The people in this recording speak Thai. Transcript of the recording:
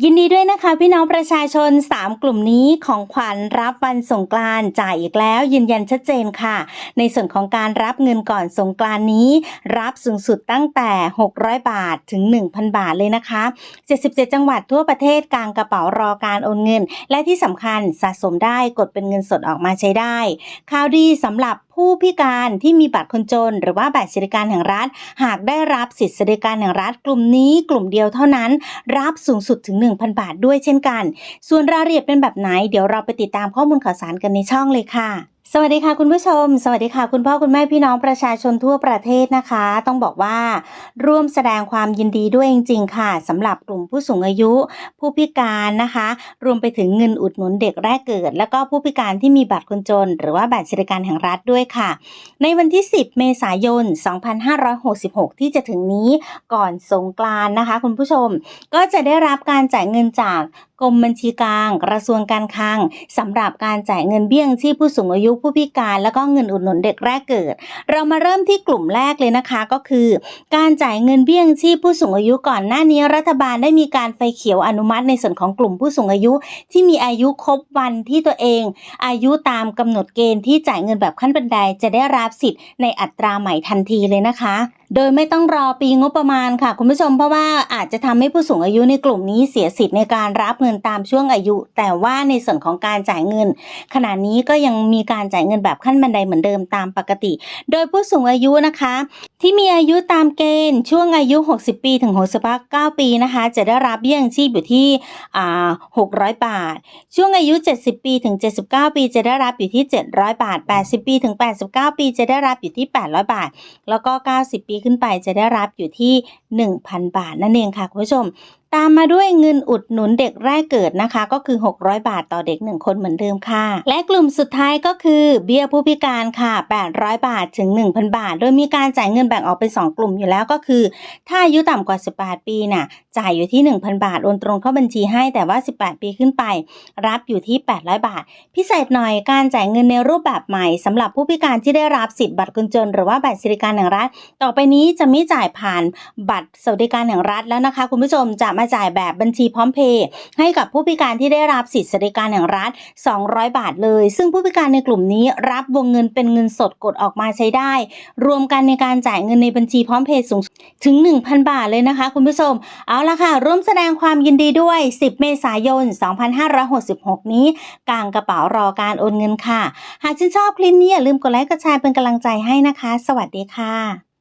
ยินดีด้วยนะคะพี่น้องประชาชน 3 กลุ่มนี้ของขวัญรับวันสงกรานต์จ่ายอีกแล้วยืนยันชัดเจนค่ะ ในส่วนของการรับเงินก่อนสงกรานต์นี้ รับสูงสุดตั้งแต่ 600 บาทถึง 1,000 บาทเลยนะคะ 77 จังหวัดทั่วประเทศกลางกระเป๋ารอการโอนเงิน และที่สำคัญสะสมได้กดเป็นเงินสดออกมาใช้ได้ข่าวดีสำหรับผู้พิการที่มีบัตรคนจน หรือว่าบัตรสวัสดิการแห่งรัฐ หากได้รับสิทธิสวัสดิการแห่งรัฐ กลุ่มนี้กลุ่มเดียวเท่านั้น รับสูงสุดถึง 1,000 บาทด้วยเช่นกัน ส่วนรายละเอียดเป็นแบบไหน เดี๋ยวเราไปติดตามข้อมูลข่าวสารกันในช่องเลยค่ะ สวัสดีค่ะคุณผู้ชม สวัสดีค่ะคุณพ่อคุณแม่พี่น้องประชาชนทั่วประเทศนะคะ ต้องบอกว่าร่วมแสดงความยินดีด้วยจริงๆค่ะสำหรับกลุ่มผู้สูงอายุ ผู้พิการนะคะ รวมไปถึงเงินอุดหนุนเด็กแรกเกิด แล้วก็ผู้พิการที่มีบัตรคนจน หรือว่าบัตรสวัสดิการแห่งรัฐด้วยค่ะ ในวันที่ 10 เมษายน 2566 ที่จะถึงนี้ก่อนสงกรานนะคะ คุณผู้ชมก็จะได้รับการจ่ายเงินจาก กรมบัญชีกลาง กระทรวงการคลังสำหรับการจ่ายเงินเบี้ยงชีพผู้สูงอายุผู้พิการ แล้วก็เงินอุดหนุนเด็กแรกเกิด เรามาเริ่มที่กลุ่มแรกเลยนะคะก็คือ การจ่ายเงินเบี้ยงชีพผู้สูงอายุก่อนหน้านี้รัฐบาลได้มีการไฟเขียวอนุมัติในส่วนของกลุ่มผู้สูงอายุ ที่มีอายุครบวันที่ตัวเอง อายุตามกำหนดเกณฑ์ที่จ่ายเงินแบบขั้นบันไดจะได้รับสิทธิ์ในอัตราใหม่ทันทีเลยนะคะ โดยไม่ต้องรอปีงบประมาณค่ะ คุณผู้ชมเพราะว่าอาจจะทำให้ผู้สูงอายุในกลุ่มนี้เสียสิทธิ์ในการรับเงินตามช่วงอายุ แต่ว่าในส่วนของการจ่ายเงิน ขณะนี้ก็ยังมีการจ่ายเงินแบบขั้นบันไดเหมือนเดิมตามปกติ โดยผู้สูงอายุนะคะ ที่มีอายุตามเกณฑ์ช่วงอายุ 60 ปีถึง69ปีนะคะ จะได้รับเบี้ยยังชีพอยู่ที่600 บาท ช่วงอายุ 70 ปีถึง 79 ปีจะได้รับอยู่ที่ 700 บาท 80 ปีถึง 89 ปีจะได้รับอยู่ที่ 800 บาท แล้วก็ 90 ปีขึ้นไปจะได้รับอยู่ที่ 1,000 บาทนั่นเองค่ะคุณผู้ชม ตามมาด้วยเงินอุดหนุนเด็กแรกเกิดนะคะ ก็คือ 600 บาทต่อเด็ก 1 คนเหมือนเดิมค่ะ และกลุ่มสุดท้ายก็คือเบี้ยผู้พิการค่ะ 800 บาทถึง 1,000 บาท โดยมีการจ่ายเงินแบ่งออกเป็น 2 กลุ่มอยู่แล้วก็คือ ถ้าอายุต่ำกว่า 18 ปีน่ะจ่ายอยู่ที่ 1,000 บาท โอนตรงเข้าบัญชีให้แต่ว่า 18 ปีขึ้นไป รับอยู่ที่ 800 บาท พิเศษหน่อยการจ่ายเงินในรูปแบบใหม่สำหรับผู้พิการที่ได้รับสิทธิ์บัตรคนจน หรือว่าบัตรสวัสดิการแห่งรัฐ ต่อไปนี้จะไม่จ่ายผ่านบัตรสวัสดิการแห่งรัฐแล้วนะคะ คุณผู้ชมจะมาจ่ายแบบบัญชีพร้อมเพย์ให้กับผู้พิการที่ได้รับสิทธิสวัสดิการแห่งรัฐ 200 บาทเลย ซึ่งผู้พิการในกลุ่มนี้รับวงเงินเป็นเงินสดกดออกมาใช้ได้ รวมกันในการจ่ายเงินในบัญชีพร้อมเพย์สูงถึง 1,000 บาทเลยนะคะ คุณผู้ชม เอาละค่ะ ร่วมแสดงความยินดีด้วย 10 เมษายน 2566 นี้กลางกระเป๋ารอการโอนเงินค่ะ หากชื่นชอบคลิปนี้อย่าลืมกดไลค์กดแชร์เป็นกำลังใจให้นะคะ สวัสดีค่ะ